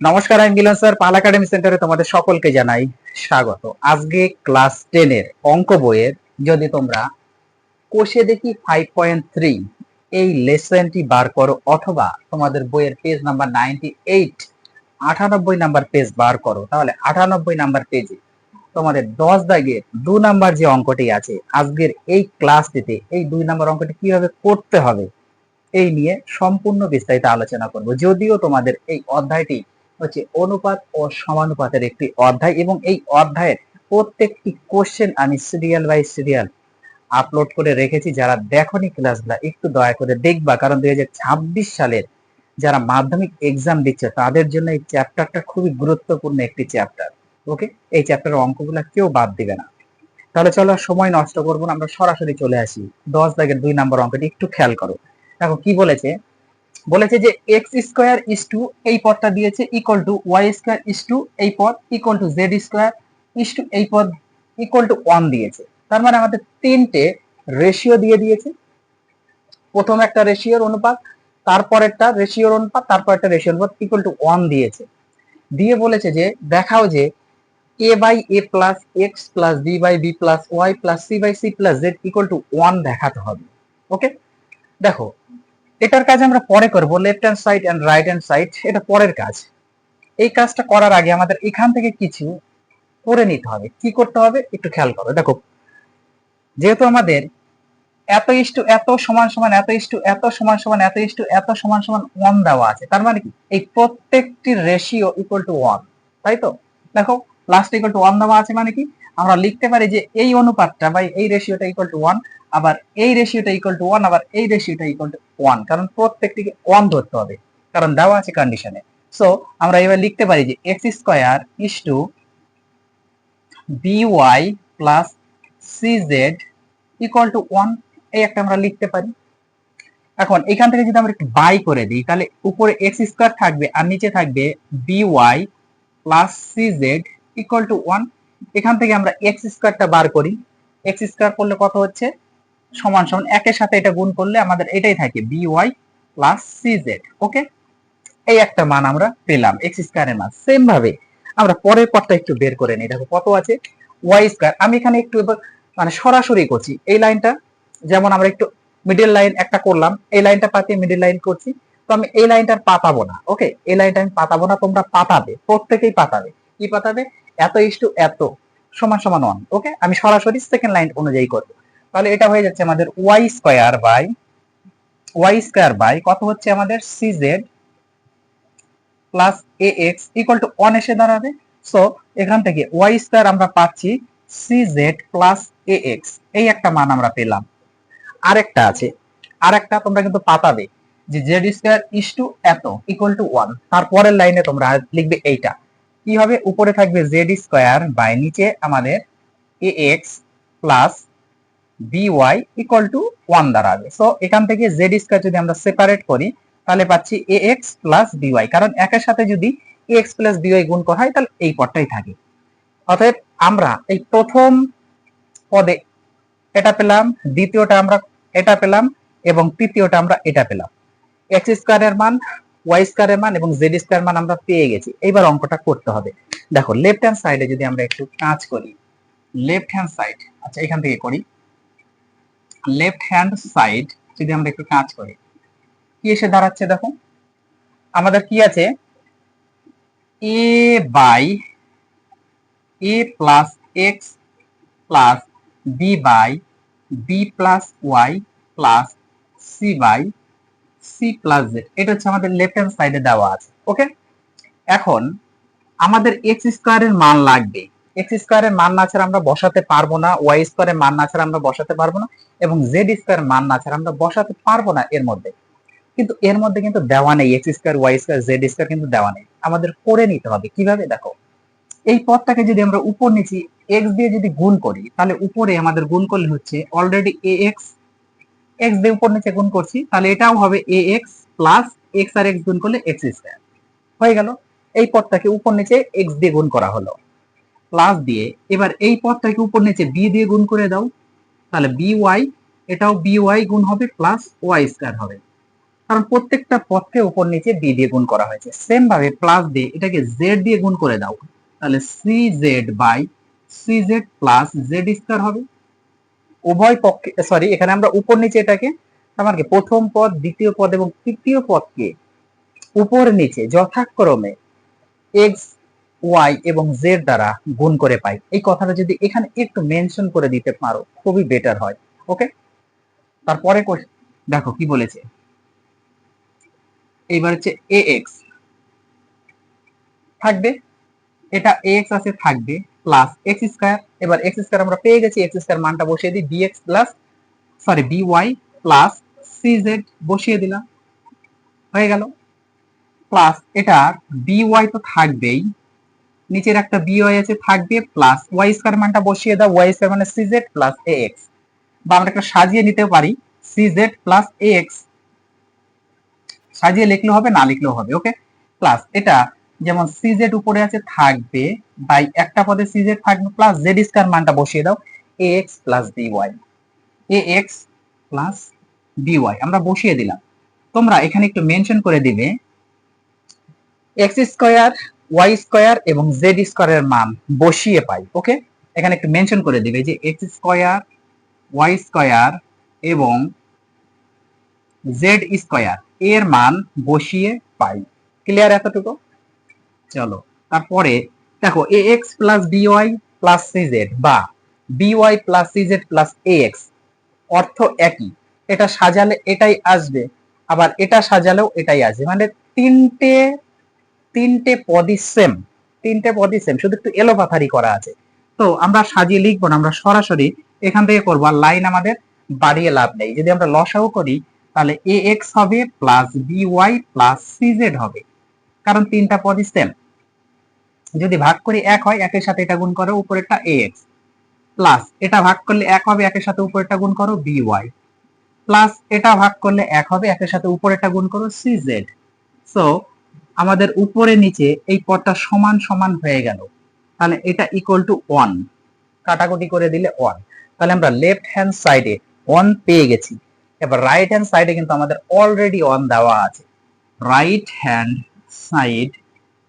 নমস্কার আমি মিলন স্যার। পাল একাডেমি সেন্টারে তোমাদের সকলকে জানাই স্বাগত। আজকে ক্লাস টেনের অঙ্ক বইয়ের যদি তোমরা কোষে দেখি ফাইভ পয়েন্ট থ্রি এই লেসনটি বার করো অথবা তোমাদের বইয়ের পেজ নাম্বার নাইনটি এইট আটানব্বই নাম্বার পেজ বার করো, তাহলে আটানব্বই নাম্বার পেজে তোমাদের দশ দাগের দু নাম্বার যে অঙ্কটি আছে, আজকের এই ক্লাসটিতে এই দুই নাম্বার অঙ্কটি কীভাবে করতে হবে, এই নিয়ে সম্পূর্ণ বিস্তারিত আলোচনা করব। যদিও তোমাদের এই অধ্যায়টি হচ্ছে অনুপাত ও সমানুপাতের একটি অধ্যায় এবং এই অধ্যায়ের প্রত্যেকটি কোশ্চেন আমি সিরিয়াল বাই সিরিয়াল আপলোড করে রেখেছি। যারা দেখনি ক্লাসগুলো একটু দয়া করে দেখবা। কারণ দুই হাজার ছাব্বিশ সালের যারা মাধ্যমিক এক্সাম দিচ্ছে, তাদের জন্য এই চ্যাপ্টারটা খুবই গুরুত্বপূর্ণ একটি চ্যাপ্টার ওকে এই চ্যাপ্টারের অঙ্কগুলো কেউ বাদ দিবে না। তাহলে চলো সময় নষ্ট করব না, আমরা সরাসরি চলে আসি। দশ দাগের দুই নম্বর অঙ্কটি একটু খেয়াল করো। দেখো, কি বলেছে? বলেছে যে এক্স স্কোয়ার ইস টু এই পদটা দিয়েছে equal to Y square is to এই পদ equal to Z square is to এই পদ ইকুয়াল টু ওয়ান দিয়েছে। তার মানে আমাদের তিনটে রেশিও দিয়ে দিয়েছে। প্রথম একটা রেশিওর অনুপাত, তারপর একটা রেশিওর অনুপাত, তারপর একটা রেশিওর অনুপাত ইকুয়াল টু ওয়ান দিয়েছে। দিয়ে বলেছে যে, দেখাও যে A by A plus X plus B by B plus Y plus C by C plus Z equal to one দেখাতে হবে। ওকে দেখো এটার কাজ আমরা পরে করব left hand side and right hand side এটা পরের কাজ। এই কাজটা করার আগে আমাদের এখান থেকে কিছু করে নিতে হবে। কি করতে হবে? একটু খেয়াল করো। দেখো, যেহেতু আমাদের এত ইস্টু এত সমান সমান, এত ইস্টু এত সমান সমান, এত ইস্টু এত সমান সমান ওয়ান দেওয়া আছে, তার মানে কি? এই প্রত্যেকটি রেশিও ইকুয়াল টু ওয়ান তাই তো? দেখো লাস্ট ইকুয়াল টু ওয়ান দেওয়া আছে মানে কি? আমরা লিখতে পারি যে এই অনুপাতটা বা এই রেশিওটা ইকুয়াল টু ওয়ান আবার এই রেশিওটা ইকুয়াল টু ওয়ান আবার এই রেশিওটা ইকুয়াল টু ওয়ান কারণ প্রত্যেকটিকে ওয়ান ধরতে হবে, কারণ দেওয়া আছে কন্ডিশনে সো আমরা এবার লিখতে পারি যে X square is to B Y plus C Z equal to one এই একটা আমরা লিখতে পারি। এখন এখান থেকে যদি আমরা একটু বাই করে দিই, তাহলে উপরে এক্স স্কোয়ার থাকবে আর নিচে থাকবে B Y plus C Z equal to one এখান থেকে আমরা এক্স স্কোয়ারটা বার করি। এক্স স্কোয়ার করলে কত হচ্ছে? সমান সমান একের সাথে এটা গুণ করলে আমাদের এটাই থাকে B Y plus C Z okay এই একটা মান আমরা পেলাম এক্স স্কোয়ারের মান। সেম ভাবে আমরা পরের পথটা একটু বের করে নিই। দেখো কত আছে? ওয়াই স্কোয়ার আমি এখানে একটু মানে সরাসরি করছি। এই লাইনটা যেমন আমরা একটু মিডিল লাইন একটা করলাম, এই লাইনটা পাতিয়ে মিডিল লাইন করছি, তো আমি এই লাইনটার পাতাবো না ওকে এই লাইনটা আমি পাতাবো না, তোমরা পাতাবে, প্রত্যেকেই পাতাবে। কি পাতাবে? এত ইস্টু এত, সমান সমান ওয়ান ওকে আমি সরাসরি সেকেন্ড লাইন অনুযায়ী করব। তাহলে এটা হয়ে যাচ্ছে আমাদের Y square by Y square by কত হচ্ছে আমাদের C Z plus A X equal to one এসে দাঁড়াবে। সো এখান থেকে ওয়াই স্কোয়ার আমরা পাচ্ছি C Z plus A X এই একটা মান আমরা পেলাম। আরেকটা আছে। আরেকটা তোমরা কিন্তু পাতাবে যে জেড স্কোয়ার ইস টু এত ইকুয়াল টু ওয়ান তারপরের লাইনে তোমরা লিখবে এইটা। কি হবে? উপরে থাকবে জেড স্কোয়ার বাই নিচে আমাদের A X plus B Y equal to one দাঁড়াবে। সো এখান থেকে জেড স্কোয়ার যদি আমরা সেপারেট করি, তাহলে পাচ্ছি এ এক্স প্লাস বিওয়াই কারণ একের সাথে যদি এ এক্স প্লাস বিওয়াই গুণ করা হয়, তাহলে এই পদটাই থাকে। অতএব আমরা এই প্রথম পদে এটা পেলাম, দ্বিতীয়টা আমরা এটা পেলাম, এবং তৃতীয়টা আমরা এটা পেলাম। এক্স স্কোয়ারের মান ওয়াই স্কোয়ারের মান, এবং জেড স্কোয়ার মান আমরা পেয়ে গেছি। এইবার অঙ্কটা করতে হবে। দেখো লেফট হ্যান্ড সাইডে যদি আমরা একটু কাজ করি লেফট হ্যান্ড সাইড আচ্ছা এখান থেকে করি। লেফট হ্যান্ড সাইড যদি আমরা একটু কাজ করি। কি এসে দাঁড়াচ্ছে দেখো? আমাদের কি আছে? A by A plus X plus B by B plus Y plus C by C plus Z এটা হচ্ছে আমাদের লেফট হ্যান্ড সাইডে দেওয়া আছে ওকে এখন আমাদের এক্স স্কোয়ারের মান লাগবে। এক্স স্কোয়ারের মান না ছাড়া আমরা বসাতে পারব না ওয়াই স্কোয়ারের মান না ছাড়া আমরা বসাতে পারব না এবং জেড স্কোয়ার মান না ছাড়া আমরা বসাতে পারব না এর মধ্যে। কিন্তু এর মধ্যে কিন্তু দেওয়া নেই X square Y square Z square কিন্তু দেওয়া নেই। আমাদের করে নিতে হবে। কীভাবে? দেখো, এই পদটাকে যদি আমরা উপর নিচে এক্স দিয়ে যদি গুণ করি, তাহলে উপরে আমাদের গুণ করলে হচ্ছে অলরেডি এ এক্স এক্স দিয়ে উপর নিচে গুণ করছি, তাহলে এটাও হবে এ এক্স প্লাস এক্স আর এক্স গুণ করলে এক্স স্কোয়ার হয়ে গেল। এই পদটাকে উপর নিচে এক্স দিয়ে গুণ করা হলো। প্লাস দিয়ে, এবার এই পদটাকে উপর নিচে বি দিয়ে গুণ করে দাও। তাহলে বি ওয়াই এটাও বি ওয়াই গুণ হবে প্লাস ওয়াই স্কোয়ার হবে। কারণ প্রত্যেকটা পদকে উপর নিচে বি দিয়ে গুণ করা হয়েছে। সেম ভাবে প্লাস দিয়ে এটাকে জেড দিয়ে গুণ করে দাও। তাহলে C Z by C Z plus Z square হবে। উভয় পক্ষে সরি এখানে আমরা উপর নিচে এটাকে আমার কি? প্রথম পদ, দ্বিতীয় পদ এবং তৃতীয় পদকে উপর নিচে যথাক্রমে এক্স ওয়াই এবং জেড দ্বারা গুণ করে পাই। এই কথাটা যদি এখানে একটু মেনশন করে দিতে পারো, খুবই বেটার হয় ওকে তারপরে দেখো কি বলেছে। এইবার হচ্ছে এ এক্স থাকবে? এটা এ এক্স আছে, থাকবে প্লাস এক্স স্কোয়ার এবার এক্স স্কোয়ার আমরা পেয়ে গেছি এক্স স্কোয়ার মানটা বসিয়ে দিই B X plus sorry B Y plus C Z বসিয়ে দিলাম। হয়ে গেল। প্লাস এটা বি ওয়াই তো থাকবেই নিচের একটা বি ওয়াই আছে, থাকবে প্লাস ওয়াই স্কোয়ার মানটা বসিয়ে দাও ওয়াই স্কোয়ার মানে C Z plus A X বা আমরা একটা সাজিয়ে নিতে পারি C Z plus A X সাজিয়ে লিখলেও হবে, না লিখলেও হবে ওকে প্লাস এটা যেমন সি জেড উপরে আছে, থাকবে বাই একটা পদে সি জেড থাকবে প্লাস জেড স্কোয়ার মানটা বসিয়ে দাও A X plus B Y A X plus B Y আমরা বসিয়ে দিলাম। তোমরা এখানে একটু মেনশন করে দিবে এক্স স্কোয়ার ওয়াই স্কোয়ার এবং জেড স্কোয়ারের মান বসিয়ে পাই, ওকে? এখানে একটু মেনশন করে দিবে যে এক্স স্কোয়ার, ওয়াই স্কোয়ার এবং জেড স্কোয়ার, এর মান বসিয়ে পাই। ক্লিয়ার এতটুকু? চলো, তারপরে দেখো, A X plus B Y plus C Z বা B Y plus C Z plus A X অর্থ একই। এটা সাজালে এটাই আসবে, আবার এটা সাজালেও এটাই আসবে। মানে তিনটে তিনটে পদই সেম তিনটে পদই সেম শুধু একটু এলোপাথারি করা আছে। তো আমরা সাজিয়ে লিখব না, আমরা সরাসরি এখান থেকে করব, আর লাইন আমাদের বাড়িয়ে লাভ নেই। যদি আমরা লসাও করি, তাহলে এ এক্স হবে plus B Y plus C Z হবে। কারণ তিনটা পদই সেম যদি ভাগ করি এক হয়, একের সাথে এটা গুণ করো, উপরেরটা এ এক্স প্লাস এটা ভাগ করলে এক হবে, একের সাথে উপরেরটা গুণ করো বি ওয়াই প্লাস এটা ভাগ করলে এক হবে, একের সাথে উপরেরটা গুণ করো সি জেড সো আমাদের উপরে নিচে এই পদটা সমান সমান হয়ে গেল। তাহলে এটা ইকুয়াল টু ওয়ান কাটাকুটি করে দিলে ওয়ান তাহলে আমরা লেফট হ্যান্ড সাইডে ওয়ান পেয়ে গেছি। এবার রাইট হ্যান্ড সাইডে কিন্তু আমাদের অলরেডি ওয়ান দেওয়া আছে। Right hand side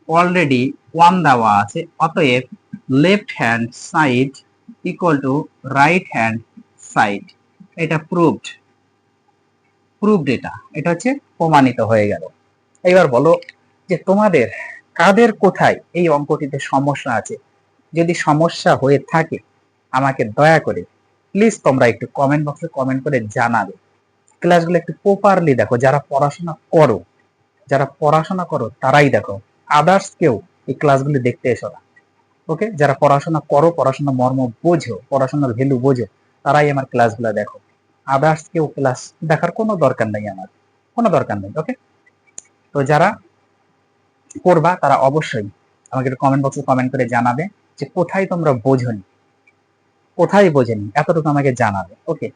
already one দেওয়া আছে। অতএব left hand side equal to right hand side এটা প্রুভড প্রুভড এটা। এটা হচ্ছে প্রমাণিত হয়ে গেল। এবার বলো যে তোমাদের, কাদের কোথায় এই অঙ্কটিতে সমস্যা আছে? যদি সমস্যা হয়ে থাকে, আমাকে দয়া করে প্লিজ তোমরা একটু কমেন্ট বক্সে কমেন্ট করে জানাবে। ক্লাসগুলো একটু প্রপারলি দেখো, যারা পড়াশোনা করো, যারা পড়াশোনা করো তারাই দেখো আদার্স কেউ এই ক্লাসগুলি দেখতে এসো না। ওকে যারা পড়াশোনা করো, পড়াশোনা মর্ম বোঝো, পড়াশোনার ভ্যালু বোঝো, তারাই আমার ক্লাসগুলো দেখো। আদার্স কেউ ক্লাস দেখার কোনো দরকার নেই আমার, কোনো দরকার নেই ওকে তো যারা করবা তারা অবশ্যই আমাকে একটু কমেন্ট বক্সে কমেন্ট করে জানাবে যে কোথায় তোমরা বোঝনি। কোথায় বোঝেনি? এতটুকু আমাকে জানাবে। ওকে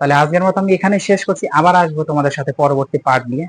তাহলে আজকের মতো আমি এখানে শেষ করছি। আবার আসব তোমাদের সাথে পরবর্তী পার্ট নিয়ে।